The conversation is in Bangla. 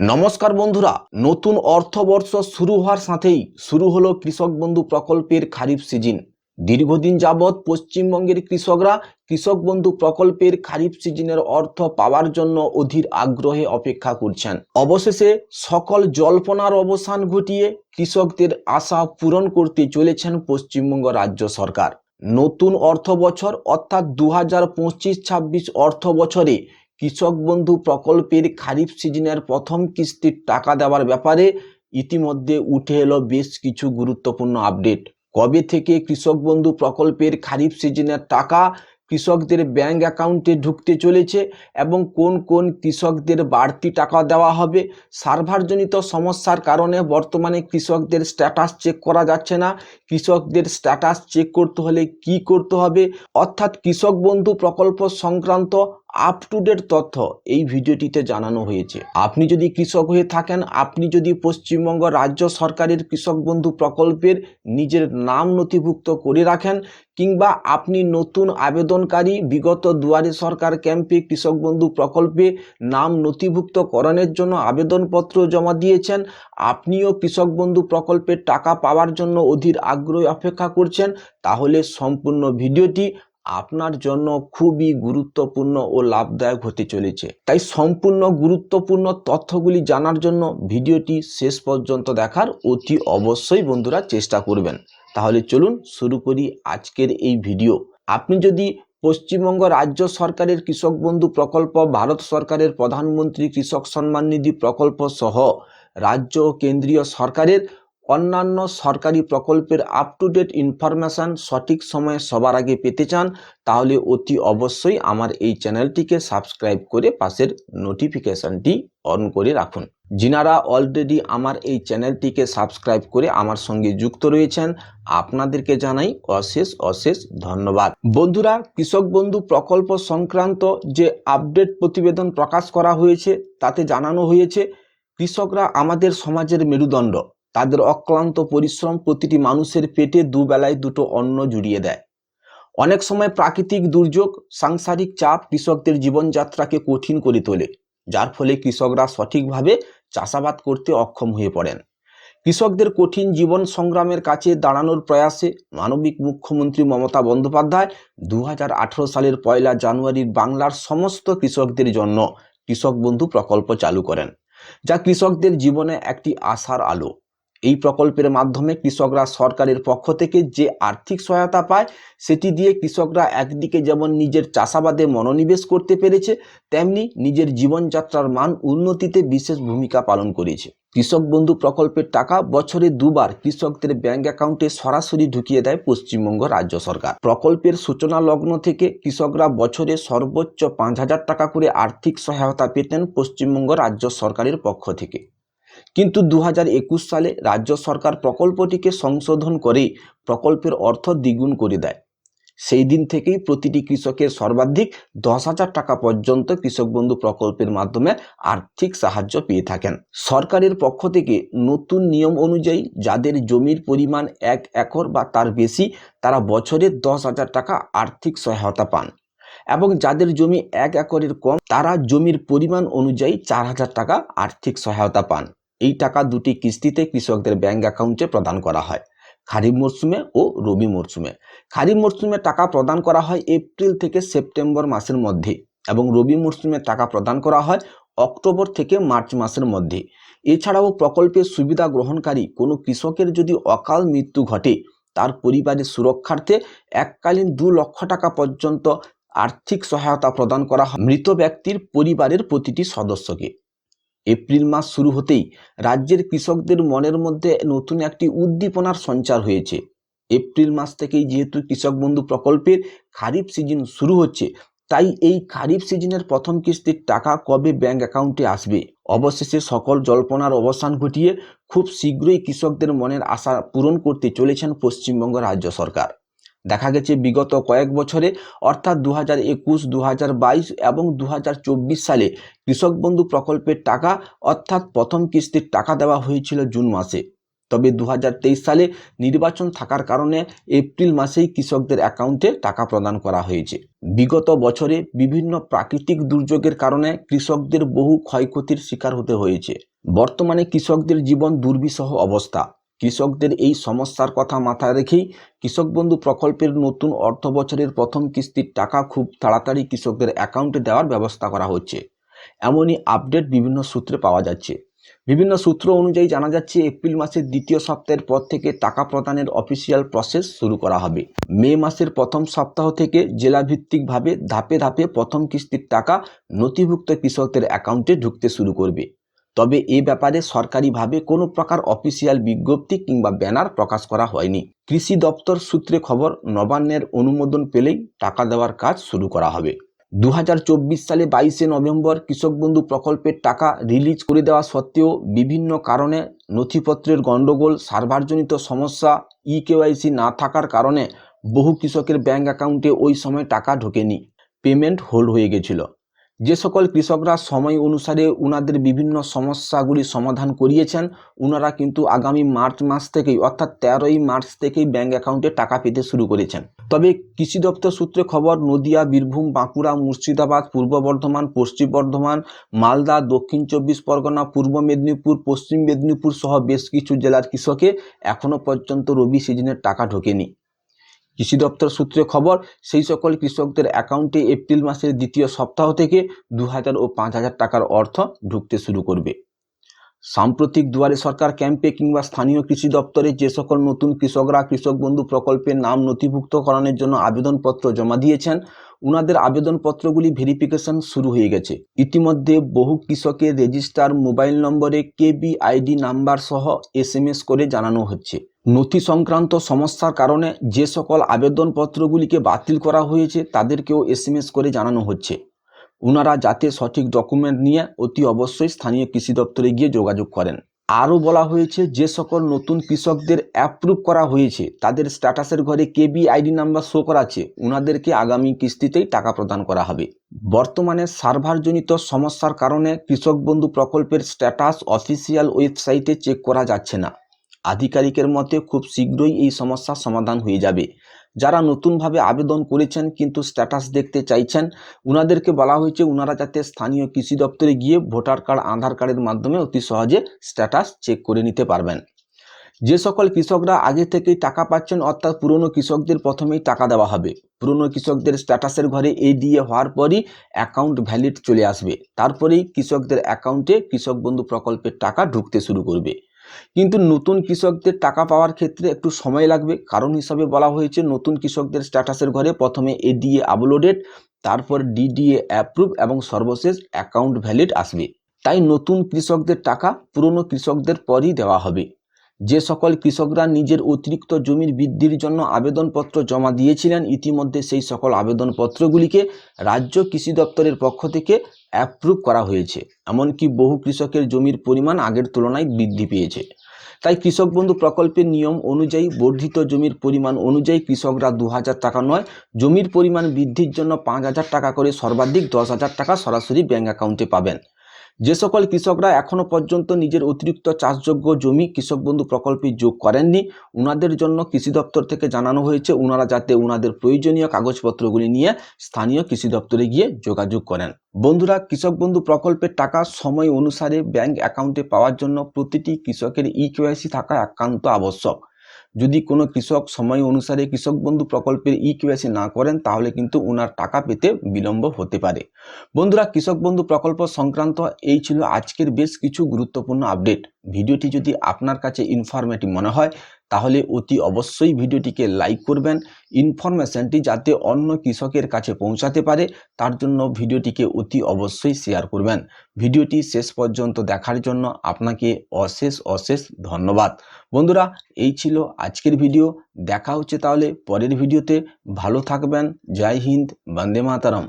নমস্কার বন্ধুরা, নতুন অর্থবর্ষ শুরু হওয়ার সাথেই শুরু হলো কৃষক বন্ধু প্রকল্পের খারিফ সিজন। দীর্ঘদিন যাবৎ পশ্চিমবঙ্গের কৃষকরা কৃষক বন্ধু প্রকল্পের খারিফ সিজনের অর্থ পাওয়ার জন্য অধীর আগ্রহে অপেক্ষা করছেন। অবশেষে সকল জল্পনার অবসান ঘটিয়ে কৃষকদের আশা পূরণ করতে চলেছেন পশ্চিমবঙ্গ রাজ্য সরকার। নতুন অর্থ বছর অর্থাৎ দু হাজার পঁচিশ ছাব্বিশ অর্থ বছরে কৃষক বন্ধু প্রকল্পের খারিফ সিজনের প্রথম কিস্তির টাকা দেওয়ার ব্যাপারে ইতিমধ্যে উঠে এলো বেশ কিছু গুরুত্বপূর্ণ আপডেট। কবে থেকে কৃষক বন্ধু প্রকল্পের খারিফ সিজনের টাকা কৃষকদের ব্যাংক অ্যাকাউন্টে ঢুকতে চলেছে এবং কোন কোন কৃষকদের বাড়তি টাকা দেওয়া হবে, সার্ভারজনিত সমস্যার কারণে বর্তমানে কৃষকদের স্ট্যাটাস চেক করা যাচ্ছে না। কৃষকদের স্ট্যাটাস চেক করতে হলে কি করতে হবে? অর্থাৎ কৃষক বন্ধু প্রকল্প সংক্রান্ত আপ টু ডেট তথ্য এই ভিডিওটিতে জানানো হয়েছে। আপনি যদি কৃষক হয়ে থাকেন, আপনি যদি পশ্চিমবঙ্গ রাজ্য সরকারের কৃষক বন্ধু প্রকল্পের নিজের নাম নথিভুক্ত করে রাখেন কিংবা আপনি নতুন আবেদনকারী বিগত দুয়ারে সরকার ক্যাম্পে কৃষক বন্ধু প্রকল্পে নাম নথিভুক্ত নথিভুক্তকরণের জন্য আবেদনপত্র জমা দিয়েছেন, আপনিও কৃষক বন্ধু প্রকল্পের টাকা পাওয়ার জন্য অধীর আগ্রহে অপেক্ষা করছেন, তাহলে সম্পূর্ণ ভিডিওটি আপনার জন্য খুবই গুরুত্বপূর্ণ ও লাভদায়ক হতে চলেছে। তাই সম্পূর্ণ গুরুত্বপূর্ণ তথ্যগুলি জানার জন্য ভিডিওটি শেষ পর্যন্ত দেখার অতি অবশ্যই বন্ধুরা চেষ্টা করবেন। তাহলে চলুন শুরু করি আজকের এই ভিডিও। আপনি যদি পশ্চিমবঙ্গ রাজ্য সরকারের কৃষক বন্ধু প্রকল্প, ভারত সরকারের প্রধানমন্ত্রী কৃষক সম্মান নিধি প্রকল্প সহ রাজ্য ও কেন্দ্রীয় সরকারের অন্যান্য সরকারি প্রকল্পের আপ টু ডেট ইনফরমেশান সঠিক সময়ে সবার আগে পেতে চান, তাহলে অতি অবশ্যই আমার এই চ্যানেলটিকে সাবস্ক্রাইব করে পাশের নোটিফিকেশানটি অন করে রাখুন। যিনারা অলরেডি আমার এই চ্যানেলটিকে সাবস্ক্রাইব করে আমার সঙ্গে যুক্ত রয়েছেন, আপনাদেরকে জানাই অশেষ অশেষ ধন্যবাদ। বন্ধুরা, কৃষক বন্ধু প্রকল্প সংক্রান্ত যে আপডেট প্রতিবেদন প্রকাশ করা হয়েছে, তাতে জানানো হয়েছে, কৃষকরা আমাদের সমাজের মেরুদণ্ড। তাদের অক্লান্ত পরিশ্রম প্রতিটি মানুষের পেটে দুবেলায় দুটো অন্ন জুড়িয়ে দেয়। অনেক সময় প্রাকৃতিক দুর্যোগ, সাংসারিক চাপ কৃষকদের জীবনযাত্রাকে কঠিন করে তোলে, যার ফলে কৃষকরা সঠিকভাবে চাষাবাদ করতে অক্ষম হয়ে পড়েন। কৃষকদের কঠিন জীবন সংগ্রামের কাছে দাঁড়ানোর প্রয়াসে মানবিক মুখ্যমন্ত্রী মমতা বন্দ্যোপাধ্যায় দু হাজার আঠারো সালের পয়লা জানুয়ারির বাংলার সমস্ত কৃষকদের জন্য কৃষক বন্ধু প্রকল্প চালু করেন, যা কৃষকদের জীবনে একটি আশার আলো। এই প্রকল্পের মাধ্যমে কৃষকরা সরকারের পক্ষ থেকে যে আর্থিক সহায়তা পায়, সেটি দিয়ে কৃষকরা একদিকে যেমন নিজের চাষাবাদে মনোনিবেশ করতে পেরেছে, তেমনি নিজের জীবনযাত্রার মান উন্নতিতে বিশেষ ভূমিকা পালন করেছে। কৃষক বন্ধু প্রকল্পের টাকা বছরে দুবার কৃষকদের ব্যাংক অ্যাকাউন্টে সরাসরি ঢুকিয়ে দেয় পশ্চিমবঙ্গ রাজ্য সরকার। প্রকল্পের সূচনা লগ্ন থেকে কৃষকরা বছরে সর্বোচ্চ পাঁচ হাজার টাকা করে আর্থিক সহায়তা পেতেন পশ্চিমবঙ্গ রাজ্য সরকারের পক্ষ থেকে। কিন্তু দু একুশ সালে রাজ্য সরকার প্রকল্পটিকে সংশোধন করে প্রকল্পের অর্থ দ্বিগুণ করে দেয়। সেই দিন থেকেই প্রতিটি কৃষকের সর্বাধিক দশ হাজার টাকা পর্যন্ত কৃষক বন্ধু প্রকল্পের মাধ্যমে আর্থিক সাহায্য পেয়ে থাকেন। সরকারের পক্ষ থেকে নতুন নিয়ম অনুযায়ী যাদের জমির পরিমাণ এক একর বা তার বেশি, তারা বছরে দশ হাজার টাকা আর্থিক সহায়তা পান। এবং যাদের জমি এক একরের কম, তারা জমির পরিমাণ অনুযায়ী চার হাজার টাকা আর্থিক সহায়তা পান। এই টাকা দুটি কিস্তিতে কৃষকদের ব্যাংক অ্যাকাউন্টে প্রদান করা হয়, খারিফ মরশুমে ও রবি মরশুমে খারিফ মরশুমে টাকা প্রদান করা হয় এপ্রিল থেকে সেপ্টেম্বর মাসের মধ্যে এবং রবি মরশুমে টাকা প্রদান করা হয় অক্টোবর থেকে মার্চ মাসের মধ্যে। এছাড়াও প্রকল্পের সুবিধা গ্রহণকারী কোনো কৃষকের যদি অকাল মৃত্যু ঘটে, তার পরিবারের সুরক্ষার্থে এককালীন দু লক্ষ টাকা পর্যন্ত আর্থিক সহায়তা প্রদান করা হয়। মৃত ব্যক্তির পরিবারের প্রতিটি সদস্যকে। এপ্রিল মাস শুরু হতেই রাজ্যের কৃষকদের মনের মধ্যে নতুন একটি উদ্দীপনার সঞ্চার হয়েছে। এপ্রিল মাস থেকেই যেহেতু কৃষক বন্ধু প্রকল্পের খারিফ সিজন শুরু হচ্ছে, তাই এই খারিফ সিজনের প্রথম কিস্তির টাকা কবে ব্যাংক অ্যাকাউন্টে আসবে? অবশেষে সকল জল্পনার অবসান ঘটিয়ে খুব শীঘ্রই কৃষকদের মনের আশা পূরণ করতে চলেছেন পশ্চিমবঙ্গ রাজ্য সরকার। দেখা গেছে বিগত কয়েক বছরে, অর্থাৎ দু হাজার একুশ দু হাজার বাইশ এবং দু হাজার চব্বিশ সালে কৃষক বন্ধু প্রকল্পের টাকা, অর্থাৎ প্রথম কিস্তির টাকা দেওয়া হয়েছিল জুন মাসে। তবে দু হাজার তেইশ সালে নির্বাচন থাকার কারণে এপ্রিল মাসেই কৃষকদের অ্যাকাউন্টে টাকা প্রদান করা হয়েছে। বিগত বছরে বিভিন্ন প্রাকৃতিক দুর্যোগের কারণে কৃষকদের বহু ক্ষয়ক্ষতির শিকার হতে হয়েছে। বর্তমানে কৃষকদের জীবন দুর্বিষহ অবস্থা। কৃষকদের এই সমস্যার কথা মাথায় রেখেই কৃষক বন্ধু প্রকল্পের নতুন অর্থ বছরের প্রথম কিস্তির টাকা খুব তাড়াতাড়ি কৃষকদের অ্যাকাউন্টে দেওয়ার ব্যবস্থা করা হচ্ছে। এমনই আপডেট বিভিন্ন সূত্রে পাওয়া যাচ্ছে। বিভিন্ন সূত্র অনুযায়ী জানা যাচ্ছে, এপ্রিল মাসের দ্বিতীয় সপ্তাহের পর থেকে টাকা প্রদানের অফিসিয়াল প্রসেস শুরু করা হবে। মে মাসের প্রথম সপ্তাহ থেকে জেলাভিত্তিকভাবে ধাপে ধাপে প্রথম কিস্তির টাকা নথিভুক্ত কৃষকদের অ্যাকাউন্টে ঢুকতে শুরু করবে। তবে এ ব্যাপারে সরকারিভাবে কোনো প্রকার অফিসিয়াল বিজ্ঞপ্তি কিংবা ব্যানার প্রকাশ করা হয়নি। কৃষি দপ্তর সূত্রে খবর, নবান্নের অনুমোদন পেলেই টাকা দেওয়ার কাজ শুরু করা হবে। দু হাজার চব্বিশ সালে বাইশে নভেম্বর কৃষক বন্ধু প্রকল্পের টাকা রিলিজ করে দেওয়া সত্ত্বেও বিভিন্ন কারণে নথিপত্রের গণ্ডগোল, সার্ভারজনিত সমস্যা ই কেওয়াইসি না থাকার কারণে বহু কৃষকের ব্যাঙ্ক অ্যাকাউন্টে ওই সময় টাকা ঢোকেনি। পেমেন্ট হোল্ড হয়ে গেছিল। যে সকল কৃষকরা সময় অনুসারে উনাদের বিভিন্ন সমস্যাগুলি সমাধান করিয়েছেন, উনারা কিন্তু আগামী মার্চ মাস থেকেই, অর্থাৎ তেরোই মার্চ থেকেই ব্যাঙ্ক অ্যাকাউন্টে টাকা পেতে শুরু করেছেন। তবে কৃষি দপ্তর সূত্রে খবর, নদিয়া, বীরভূম, বাঁকুড়া, মুর্শিদাবাদ, পূর্ব বর্ধমান, পশ্চিম বর্ধমান, মালদা, দক্ষিণ চব্বিশ পরগনা, পূর্ব মেদিনীপুর, পশ্চিম মেদিনীপুর সহ বেশ কিছু জেলার কৃষকে এখনও পর্যন্ত রবি সিজনের টাকা ঢোকেনি। কৃষি দপ্তর সূত্রে খবর, সেই সকল কৃষকদের অ্যাকাউন্টে এপ্রিল মাসের দ্বিতীয় সপ্তাহ থেকে দু হাজার ও পাঁচ হাজার টাকার অর্থ ঢুকতে শুরু করবে। সাম্প্রতিক দুয়ারে সরকার ক্যাম্পে কিংবা স্থানীয় কৃষি দপ্তরে যে সকল নতুন কৃষকরা কৃষক বন্ধু প্রকল্পের নাম নথিভুক্ত নথিভুক্তকরণের জন্য আবেদনপত্র জমা দিয়েছেন, উনাদের আবেদনপত্রগুলি ভেরিফিকেশন শুরু হয়ে গেছে। ইতিমধ্যে বহু কৃষকের রেজিস্টার মোবাইল নম্বরে কেবি আইডি নাম্বার সহ এসএমএস করে জানানো হচ্ছে। নথি সংক্রান্ত সমস্যার কারণে যে সকল আবেদনপত্রগুলিকে বাতিল করা হয়েছে, তাদেরকেও এসএমএস করে জানানো হচ্ছে। ওনারা যাতে সঠিক ডকুমেন্ট নিয়ে অতি অবশ্যই স্থানীয় কৃষি দপ্তরে গিয়ে যোগাযোগ করেন। আরও বলা হয়েছে, যে সকল নতুন কৃষকদের অ্যাপ্রুভ করা হয়েছে, তাদের স্ট্যাটাসের ঘরে কেবি আইডি নাম্বার শো করাছে ওনাদেরকে আগামী কিস্তিতেই টাকা প্রদান করা হবে। বর্তমানে সার্ভারজনিত সমস্যার কারণে কৃষক বন্ধু প্রকল্পের স্ট্যাটাস অফিসিয়াল ওয়েবসাইটে চেক করা যাচ্ছে না। আধিকারিকের মতে, খুব শীঘ্রই এই সমস্যার সমাধান হয়ে যাবে। যারা নতুনভাবে আবেদন করেছেন কিন্তু স্ট্যাটাস দেখতে চাইছেন, উনাদেরকে বলা হয়েছে উনারা যাতে স্থানীয় কৃষি দপ্তরে গিয়ে ভোটার কার্ড, আধার কার্ডের মাধ্যমে অতি সহজে স্ট্যাটাস চেক করে নিতে পারবেন। যে সকল কৃষকরা আগে থেকেই টাকা পাচ্ছেন, অর্থাৎ পুরনো কৃষকদের প্রথমেই টাকা দেওয়া হবে। পুরনো কৃষকদের স্ট্যাটাসের ঘরে এ দিয়ে হওয়ার পরই অ্যাকাউন্ট ভ্যালিড চলে আসবে। তারপরেই কৃষকদের অ্যাকাউন্টে কৃষক বন্ধু প্রকল্পের টাকা ঢুকতে শুরু করবে। কিন্তু নতুন কৃষকদের টাকা পাওয়ার ক্ষেত্রে একটু সময় লাগবে। কারণ হিসাবে বলা হয়েছে, নতুন কৃষকদের স্ট্যাটাসের ঘরে প্রথমে এডিএ আপলোডেড তারপর ডিডিএ অ্যাপ্রুভ এবং সর্বশেষ অ্যাকাউন্ট ভ্যালিড আসবে। তাই নতুন কৃষকদের টাকা পুরনো কৃষকদের পরই দেওয়া হবে। যে সকল কৃষকরা নিজের অতিরিক্ত জমির বৃদ্ধির জন্য আবেদনপত্র জমা দিয়েছিলেন, ইতিমধ্যে সেই সকল আবেদনপত্রগুলিকে রাজ্য কৃষি দপ্তরের পক্ষ থেকে অ্যাপ্রুভ করা হয়েছে। এমনকি বহু কৃষকের জমির পরিমাণ আগের তুলনায় বৃদ্ধি পেয়েছে। তাই কৃষক বন্ধু প্রকল্পের নিয়ম অনুযায়ী বর্ধিত জমির পরিমাণ অনুযায়ী কৃষকরা দু হাজার টাকা নয়, জমির পরিমাণ বৃদ্ধির জন্য পাঁচ হাজার টাকা করে সর্বাধিক দশ টাকা সরাসরি ব্যাঙ্ক অ্যাকাউন্টে পাবেন। যে সকল কৃষকরা এখনও পর্যন্ত নিজের অতিরিক্ত চাষযোগ্য জমি কৃষক বন্ধু প্রকল্পে যোগ করেননি, উনাদের জন্য কৃষি দপ্তর থেকে জানানো হয়েছে, উনারা যাতে উনাদের প্রয়োজনীয় কাগজপত্রগুলি নিয়ে স্থানীয় কৃষি দপ্তরে গিয়ে যোগাযোগ করেন। বন্ধুরা, কৃষক বন্ধু প্রকল্পের টাকা সময় অনুসারে ব্যাংক অ্যাকাউন্টে পাওয়ার জন্য প্রতিটি কৃষকের ই কেওয়াইসি থাকা একান্ত আবশ্যক। যদি কোনো কৃষক সময় অনুসারে কৃষক বন্ধু প্রকল্পের ই কেওয়াইসি না করেন, তাহলে কিন্তু ওনার টাকা পেতে বিলম্ব হতে পারে। বন্ধুরা, কৃষক বন্ধু প্রকল্প সংক্রান্ত এই ছিল আজকের বেশ কিছু গুরুত্বপূর্ণ আপডেট ভিডিওটি যদি আপনার কাছে ইনফরমেটিভ মনে হয় তাহলে অতি অবশ্যই ভিডিওটিকে লাইক করবেন। ইনফরমেশনটি যাতে অন্য কৃষকের কাছে পৌঁছাতে পারে, তার জন্য ভিডিওটিকে অতি অবশ্যই শেয়ার করবেন। ভিডিওটি শেষ পর্যন্ত দেখার জন্য আপনাকে অশেষ অশেষ ধন্যবাদ। বন্ধুরা, এই ছিল আজকের ভিডিও। দেখা হচ্ছে তাহলে পরের ভিডিওতে। ভালো থাকবেন। জয় হিন্দ, বন্দে মাতারম।